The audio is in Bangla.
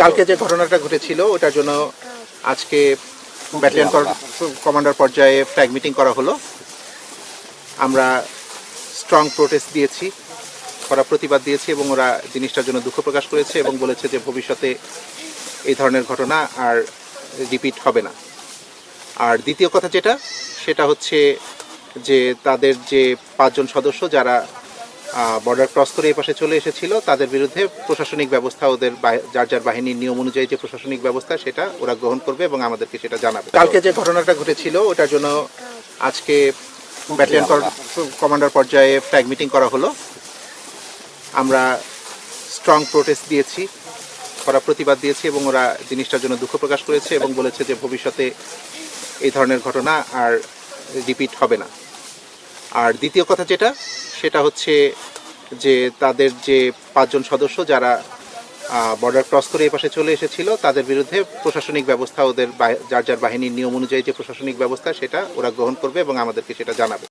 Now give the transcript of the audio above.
কালকে যে ঘটনাটা ঘটেছিল, ওটার জন্য আজকে ব্যাটালিয়ন কমান্ডার পর্যায়ে ফ্ল্যাগ মিটিং করা হলো। আমরা স্ট্রং প্রোটেস্ট দিয়েছি, করা প্রতিবাদ দিয়েছি এবং ওরা জিনিসটার জন্য দুঃখ প্রকাশ করেছে এবং বলেছে যে ভবিষ্যতে এই ধরনের ঘটনা আর রিপিট হবে না। আর দ্বিতীয় কথা যেটা, সেটা হচ্ছে যে তাদের যে পাঁচজন সদস্য যারা বর্ডার ক্রস করে এই পাশে চলে এসেছিল। তাদের বিরুদ্ধে প্রশাসনিক ব্যবস্থা, ওদের যার যার বাহিনীর নিয়ম অনুযায়ী যে প্রশাসনিক ব্যবস্থা, সেটা ওরা গ্রহণ করবে এবং আমাদেরকে সেটা জানাবে। কালকে যে ঘটনাটা ঘটেছিল, ওটার জন্য আজকে ব্যাটালিয়ন কমান্ডার পর্যায়ে ফ্ল্যাগ মিটিং করা হলো। আমরা স্ট্রং প্রোটেস্ট দিয়েছি, করা প্রতিবাদ দিয়েছি এবং ওরা জিনিসটার জন্য দুঃখ প্রকাশ করেছে এবং বলেছে যে ভবিষ্যতে এই ধরনের ঘটনা আর রিপিট হবে না। আর দ্বিতীয় কথা যেটা, সেটা হচ্ছে যে তাদের যে পাঁচজন সদস্য যারা বর্ডার ক্রস করে এই পাশে চলে এসেছিল, তাদের বিরুদ্ধে প্রশাসনিক ব্যবস্থা ওদের যার যার বাহিনীর নিয়ম অনুযায়ী যে প্রশাসনিক ব্যবস্থা, সেটা ওরা গ্রহণ করবে এবং আমাদেরকে সেটা জানাবে।